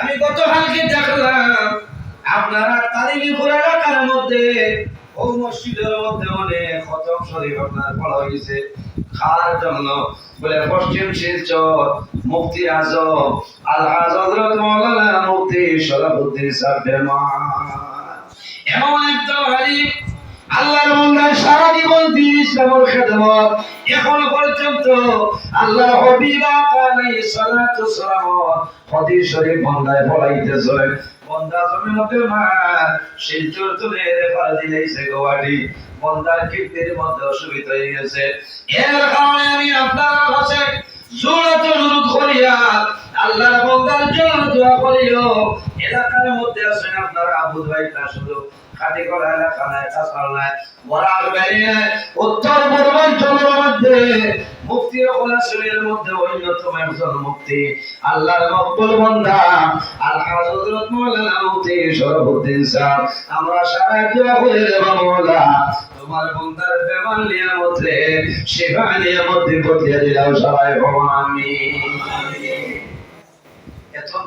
আমি গতকালকে দেখলাম আপনারা পুরা এলাকার মধ্যে ও মসজিদের মধ্যে অনেক শরীফ আপনার পড়া হয়েছে। জন্য বলে পশ্চিম শিলচর, মুফতি আজম, আলহাজ হযরত মাওলানা মুফতি সাহেবের এমন একজন আলিম, আল্লাহর সারা জীবন দিন ইসলামের খেদমত। এখন পর্যন্ত আল্লাহ হবিবা আলাইহিস সালাতু সালাম। হাদিস শরীফ বান্দায় পড়াইতেছে। বন্দা জমিন মা, শিলচর তুলে দিলেইছে গোয়াটি বন্দার কীর্তির মধ্যে অসুবিধা হয়ে গেছে। এর কারণে আমি আপনার কাছে করিয়া আল্লাহর বন্দার জন্য দোয়া করিও এলাকার মধ্যে আছেন আপনারা আবু ভাইটা শুধু খাটি করা এলাকা নাই বেরিয়ে উত্তর মধ্যে মুক্তি মধ্যে অন্যতম একজন মুক্তি। আল্লাহর মকবুল বান্দা, আর মাওলানা মুফতি সাহেব, আমরা দোয়া তোমার বান্দার বেমান নিয়ামত সেবা নিয়ামত সবাই ভবানী এত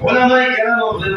ওলামাই কেরাম হলের